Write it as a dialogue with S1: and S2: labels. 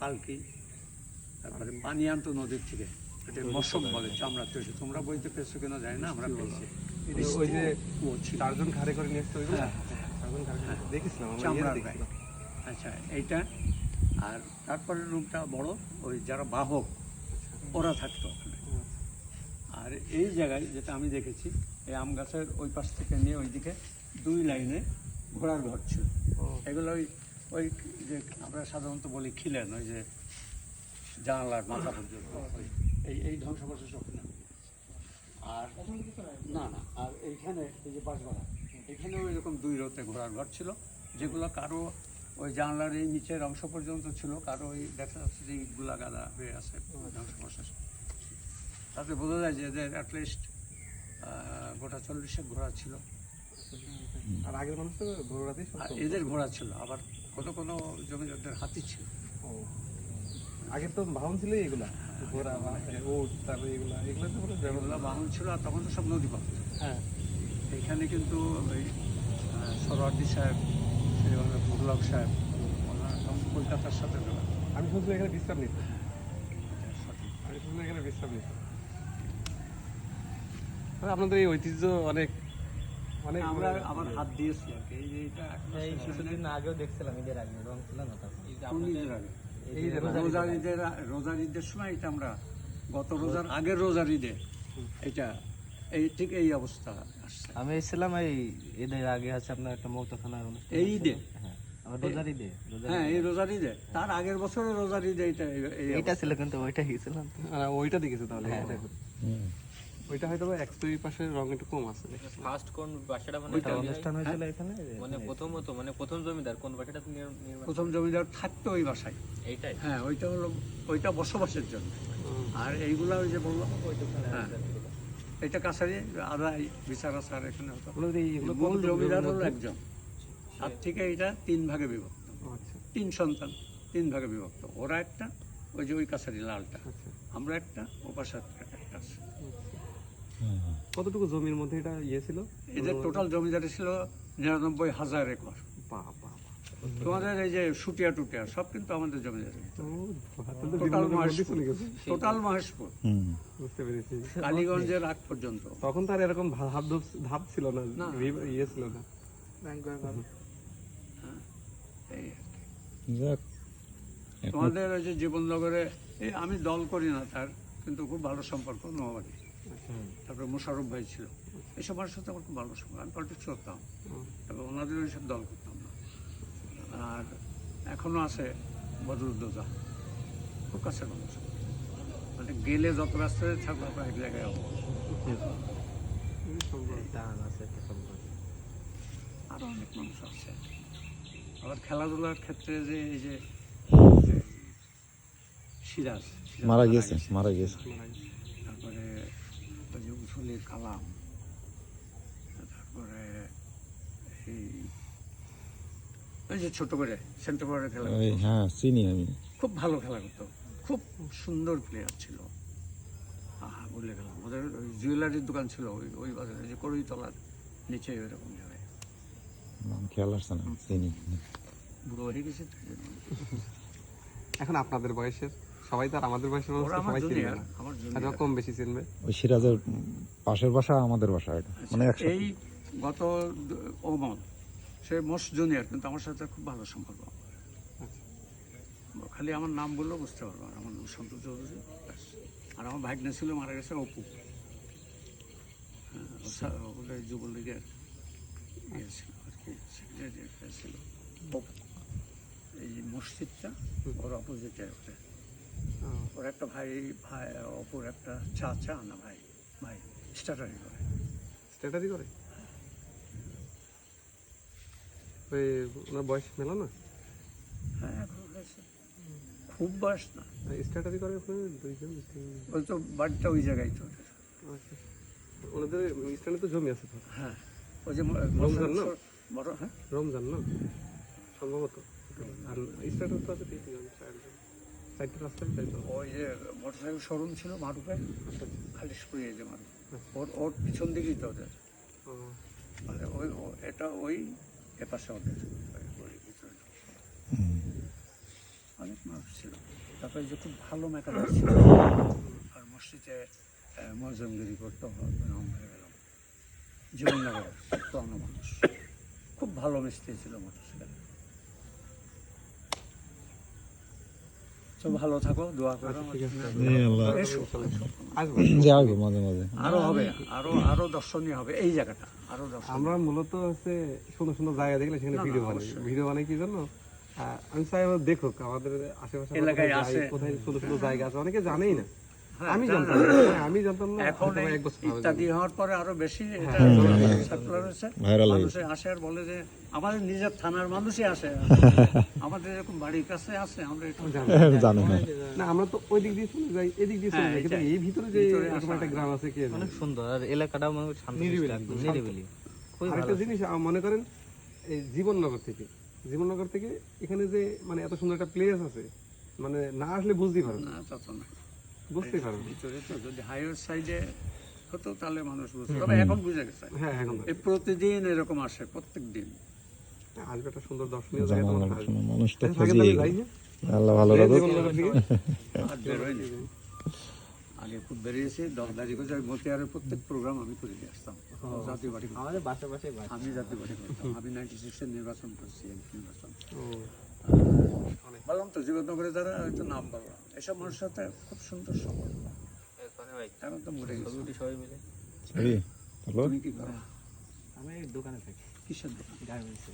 S1: পালকি। তারপরে পানি আনতো নদীর থেকে। এটা মশক বলে চামড়া তোমরা বইতে পেয়েছ কিনা জানি না আমরা পেয়েছি।
S2: ওই যে চারজন ঘাড়ে করে নিয়ে এসছে ওইগুলো
S1: হ্যাঁ, গায়ে।
S2: দেখছিলাম।
S1: আচ্ছা এইটা। আর তারপরে রুমটা বড় ওই যারা বাহক ওরা থাকতো ওখানে। আর এই জায়গায় যেটা আমি দেখেছি এই আম গাছের ওই পাশ থেকে নিয়ে ওইদিকে দুই লাইনে ঘোড়ার ঘর ছিল। এগুলো ওই ওই যে আমরা সাধারণত বলি খিলেন ওই যে জানালার মাথা পর্যন্ত। ওই- এই এই ধ্বংসাবশেষ ওখানে আর না না আর এইখানে এই যে বাঁশবাড়া এখানে ওই রকম দুই রোতে ঘোড়ার ঘর ছিল যেগুলো কারও ওই জানলার এই নিচের অংশ পর্যন্ত ছিল কারও ওই দেখা যাচ্ছে যে ইটগুলা গাদা হয়ে আছে ধ্বংসাবশেষ তাতে বোঝা যায় যে এদের অ্যাটলিস্ট গোটা চল্লিশেক ঘোড়া ছিল।
S2: আর আগের মানুষ তো
S1: আর এদের ঘোড়া ছিল আবার কোনো কোনো জমিদারদের হাতি ছিল।
S2: ও। আগে তো বাহন ছিল এগুলা ঘোড়া ওট তারপরে এগুলা এগুলো তো পুরো
S1: বাহন ছিল আর তখন তো সব নদী পথ
S2: হ্যাঁ।
S1: এখানে কিন্তু ওই সরওয়ার্দি সাহেব শ্রীবাংলা মুগলক সাহেব ওনারা কলকাতার সাথে জোড়া
S2: আমি শুনছি এখানে বিশ্রাম নিত আমি শুনছি এখানে বিশ্রাম নিত আপনাদের এই ঐতিহ্য অনেক অনেক
S1: আমরা আবার হাত দিয়েছি আর কি। এই যে এটা
S3: এই কিছুদিন আগেও দেখছিলাম ঈদের আগে রং ছিল না তখন?
S1: ঈদের আগে?
S2: এই
S1: রোজার ঈদের রোজার ঈদের সময় এটা আমরা গত রোজার আগের রোজার ঈদে এটা এই ঠিক এই অবস্থা
S3: আমি এসেছিলাম এই ঈদের আগে আছে আপনার একটা মৌতখানার অনুষ্ঠান
S1: এই ঈদে?
S3: হ্যাঁ আমার রোজার ঈদে
S1: হ্যাঁ এই রোজার ঈদে। তার আগের বছরের রোজার ঈদে এটা এই- এই
S3: এইটা ছিল কিন্তু ওইটা তো
S2: আর ওইটা দেখেছে তাহলে। দেখুন। ওইটা হয়তো বা এক দুই পাশের রং একটু কম আছে।
S4: ফার্স্ট কোন বাসাটা মানে
S3: একটা অনুষ্ঠান হয়েছিল এখানে?
S4: মানে প্রথমত মানে প্রথম জমিদার কোন বাসাটা নির- নির্মাণ
S1: প্রথম জমিদার থাকতো ওই বাসায়।
S4: এইটাই?
S1: হ্যাঁ ওইটা হলো ওইটা বসবাসের জন্য। আর এইগুলা ওই যে বললাম হ্যাঁ। এটা কাছারি আদায় বিচার আচার এখানে হতো।
S2: এই
S1: মূল জমিদার হলো একজন। তার থেকে এটা তিন ভাগে বিভক্ত।
S2: আচ্ছা।
S1: তিন সন্তান তিন ভাগে বিভক্ত। ওরা একটা ওই যে ওই কাছারি লালটা।
S2: আচ্ছা।
S1: আমরা একটা ও পাশে একটা আছে।
S2: কতটুকু জমির মধ্যে এটা ইয়ে ছিল?
S1: এদের টোটাল জমিদারি ছিল নিরানব্বই হাজার একর।
S2: বাবা
S1: তোমাদের এই যে সুটিয়া টুটিয়া সব কিন্তু আমাদের জমিদারি
S2: টোটাল
S1: মহেশপুর।
S2: চলে গেছে।
S1: টোটাল মহেশপুর।
S2: বুঝতে পেরেছি।
S1: কালীগঞ্জের আগ পর্যন্ত।
S2: তখন তো আর এরকম ধাপ ধাপ ছিল না
S1: না।
S2: ইয়ে ছিল না।
S1: এই কি। তোমাদের ওই যে জীবননগরে এই আমি দল করি না তার কিন্তু খুব ভালো সম্পর্ক নোয়াবাড়ি। তারপরে মোশারফ ভাই ছিল। এইসব মানুষের সাথে আমার খুব ভালো সম্পর্ক। আমি পলিটিক্স করতাম। তবে ওনাদের ওইসব দল করতাম না আর এখনও আছে বদরুদ্দোজা। খুব কাছের মানুষ। মানে গেলে যত রাস্তায় থাকব আমরা এক জায়গায় আরও অনেক মানুষ আছে। আবার খেলাধুলার ক্ষেত্রে যে এই যে সিরাজ।
S5: মারা গেছে। মারা গেছে
S1: তারপরে কালাম। তারপরে এই ওই যে ছোট করে সেন্টার পরে খেলা
S5: হ্যাঁ চিনি আমি।
S1: খুব ভালো খেলা করতো। খুব সুন্দর প্লেয়ার ছিল। আহা বলে গেলাম। ওদের ওই জুয়েলারির দোকান ছিল ওই ওই বাজারে যে করইতলার নিচে ওইরকম জায়গায়।
S5: নাম খেয়াল আসছে না চিনি।
S1: বুড়ো হয়ে গেছে।
S2: এখন আপনাদের বয়সের? সবাই তো আর আমাদের বয়সের মানুষ সবাই চিনবে
S1: জুনিয়র
S2: না। কম বেশি চিনবে।
S5: ওই সিরাজের পাশের বাসা আমাদের বাসা এটা মানে
S1: এই গত ওমন সে মোস্ট জুনিয়র কিন্তু আমার সাথে খুব ভালো সম্পর্ক। খালি আমার নাম বললেও বুঝতে পারব আর আমার নাম সন্তু চৌধুরী আর আমার ভাগ্নে ছিল মারা গেছে অপু। হ্যাঁ, যুবলীগের ইয়ে ছিল আর কি সেক্রেটারি ছিল। এই যে মসজিদটা ওর অপোজিটে ওটা ওর একটা ভাই ভাই অপুর একটা চা চা না ভাই ভাই স্টার্টারি করে।
S2: স্ট্যাটারি করে? ওই ওনার বয়স মেলা না?
S1: হ্যাঁ এখন হয়েছে। খুব বয়স না।
S2: স্ট্যাটারি করে ওখানে দুইজন তিন
S1: ওই তো বাড়িটা ওই জায়গায় তো
S2: আচ্ছা। ওনাদের স্ট্যান্ডে তো জমি আছে তো?
S1: হ্যাঁ। ওই যে
S2: রমজান না?
S1: বড় হ্যাঁ।
S2: রমজান না? সম্ভবত। আর স্ট্যাটাস তো আছে তিনজন চারজন। চারটে রাস্তায় চারজন
S1: ওই যে মোটরসাইকেল শোরুম ছিল মারুফে। খালিশপুরি এই যে মারুফ। ওর ওর পিছন দিকেই তো ওদের। মানে ওই এটা ওই এপাশে ওদের। অনেক মানুষ ছিল। তারপরে যে খুব ভালো মেকানিক ছিল। আর মসজিদে মজমগিরি করতো হয়ে গেলাম তো মানুষ। খুব ভালো মিস্ত্রি ছিল মোটরসাইকেল তো ভালো থাকো দোয়া করো
S2: ঠিক আছে।
S5: জি, আল্লাহ।
S1: এসো
S2: আসব।
S5: মাঝে মাঝে।
S1: আরও হবে আরও আরও দর্শনীয় হবে এই জায়গাটা আরও
S2: আমরা মূলত হচ্ছে সুন্দর সুন্দর জায়গা দেখলে সেখানে ভিডিও বানাই। ভিডিও বানাই কি জন্য? আমি চাই আমার দেখুক আমাদের আশেপাশে
S1: এলাকায়
S2: কোথায় যাই,
S1: আছে।
S2: কোথায় সুন্দর সুন্দর জায়গা আছে অনেকে জানেই না। আমি জানতাম হ্যাঁ, আমি জানতাম না।
S1: এখন ইত্যাদি হওয়ার পরে আরও বেশি এটা সার্কুলার হয়েছে। মানুষে আসে আর বলে যে আমাদের নিজের থানার মানুষই আসে আমাদের এরকম বাড়ির কাছে আসে আমরা একটু
S5: জানে না।
S2: না। আমরা তো ওই দিক দিয়ে চলে যাই এদিক দিয়ে চলে
S1: হ্যাঁ,
S2: যাই। কিন্তু এই ভিতরে যে এরকম একটা গ্রাম আছে কে
S3: অনেক সুন্দর। আর এলাকাটাও মানে শান্ত
S2: নিরিবিলি, আরেকটা জিনিস মনে করেন এই জীবননগর থেকে। জীবননগর থেকে এখানে যে মানে এত সুন্দর একটা প্লেস আছে মানে না আসলে বুঝতেই পারবে না। বুঝতেই পারবে।
S1: ভিতরে তো যদি হাইওয়ে সাইডে হতো তাহলে মানুষ বুঝতো। তবে এখন বুঝে গেছে।
S2: হ্যাঁ এখন
S1: এই প্রতিদিন এরকম আসে প্রত্যেক দিন।
S2: আসবে একটা সুন্দর দর্শনীয় জায়গা তোমার
S5: মানুষ তো খুঁজি
S2: যাই, হ্যাঁ?
S5: আল্লাহ ভালো রাখুক।
S1: আগে খুব বেরিয়েছি দশদারি করে ওই মতিয়ারের প্রত্যেক প্রোগ্রাম আমি করে দিয়ে আসতাম। জাতীয় বাড়ি।
S3: আমাদের বাসা বাসা
S1: আমি জাতীয় বাড়ি করতাম। আমি নাইনটি সিক্সের নির্বাচন করছি এমপি নির্বাচন।
S2: ও,
S1: বললাম তো জীবননগরে যারা হয়তো নাম বললাম। এসব মানুষের সাথে খুব সুন্দর সম্পর্ক।
S4: এখানে
S1: তো মরে গেছে।
S4: সবাই মিলে।
S1: তুমি কি করো?
S3: আমি দোকানে থাকি।
S1: কিসের দোকান?
S3: গার্মেন্টসে।